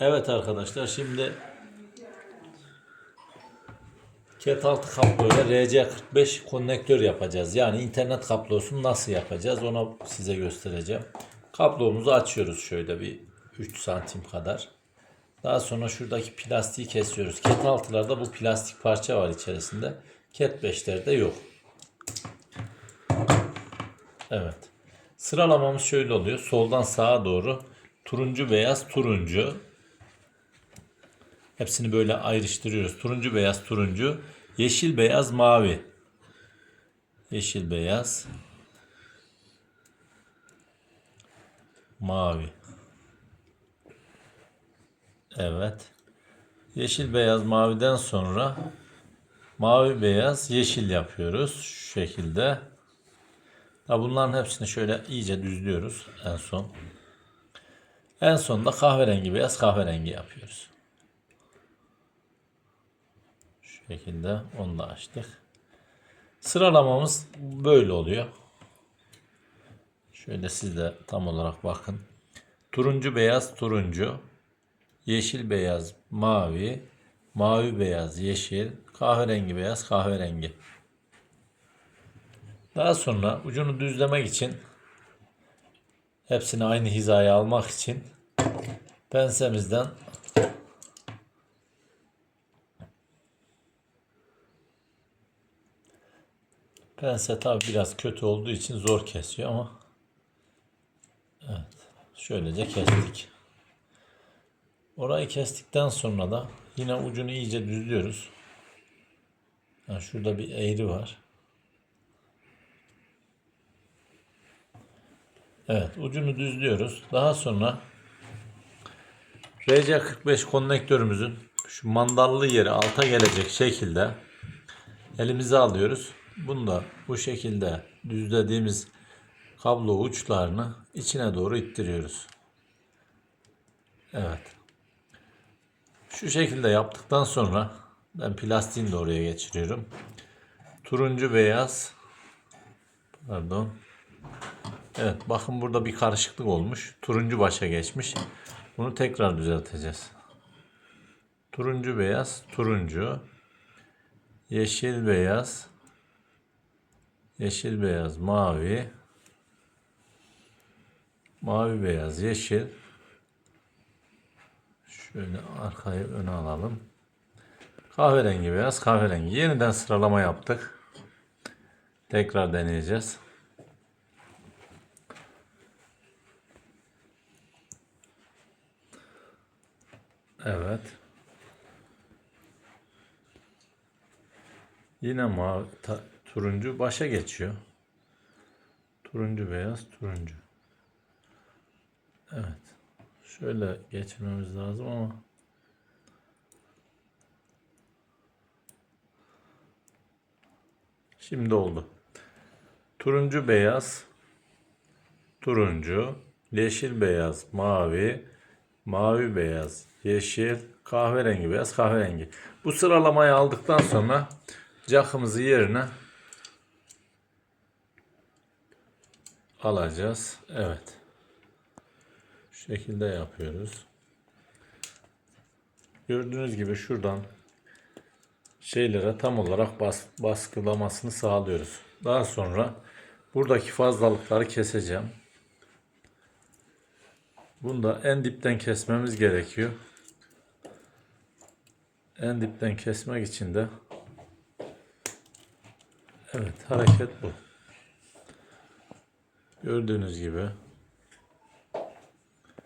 Evet arkadaşlar şimdi Cat 6 kabloyla RC45 konnektör yapacağız. Yani internet kablosunu nasıl yapacağız onu size göstereceğim. Kablomuzu açıyoruz şöyle bir 3 santim kadar. Daha sonra şuradaki plastiği kesiyoruz. Cat 6'larda bu plastik parça var içerisinde. Cat 5'lerde yok. Evet. Sıralamamız şöyle oluyor. Soldan sağa doğru turuncu beyaz turuncu. Hepsini böyle ayrıştırıyoruz. Turuncu beyaz turuncu, yeşil beyaz mavi. Yeşil beyaz mavi. Evet. Yeşil beyaz maviden sonra mavi beyaz yeşil yapıyoruz şu şekilde. Ha bunların hepsini şöyle iyice düzlüyoruz en son. En sonunda kahverengi beyaz kahverengi yapıyoruz. Şu şekilde onu da açtık. Sıralamamız böyle oluyor. Şöyle siz de tam olarak bakın. Turuncu beyaz turuncu, yeşil beyaz mavi, mavi beyaz yeşil, kahverengi beyaz kahverengi. Daha sonra ucunu düzlemek için hepsini aynı hizaya almak için pensemizden pense tabi biraz kötü olduğu için zor kesiyor ama evet şöylece kestik. Orayı kestikten sonra da yine ucunu iyice düzlüyoruz. Yani şurada bir eğri var. Evet ucunu düzlüyoruz. Daha sonra RC45 konnektörümüzün şu mandallı yeri alta gelecek şekilde elimize alıyoruz. Bunu da bu şekilde düzlediğimiz kablo uçlarını içine doğru ittiriyoruz. Evet. Şu şekilde yaptıktan sonra ben plastiğini de oraya geçiriyorum. Turuncu beyaz pardon Evet bakın burada bir karışıklık olmuş. Turuncu başa geçmiş. Bunu tekrar düzelteceğiz. Turuncu beyaz, turuncu. Yeşil beyaz. Yeşil beyaz, mavi. Mavi beyaz, yeşil. Şöyle arkayı öne alalım. Kahverengi beyaz, kahverengi. Yeniden sıralama yaptık. Tekrar deneyeceğiz. Evet. Yine mavi, turuncu başa geçiyor. Turuncu beyaz, turuncu. Evet. Şöyle geçirmemiz lazım ama Şimdi oldu. Turuncu beyaz, turuncu, yeşil beyaz, mavi, mavi beyaz, yeşil, kahverengi beyaz, kahverengi. Bu sıralamayı aldıktan sonra jackımızı yerine alacağız. Evet. Şu şekilde yapıyoruz. Gördüğünüz gibi şuradan şeylere tam olarak bas, baskılamasını sağlıyoruz. Daha sonra buradaki fazlalıkları keseceğim. Bunu da en dipten kesmemiz gerekiyor. En dipten kesmek için de Evet hareket bu. Gördüğünüz gibi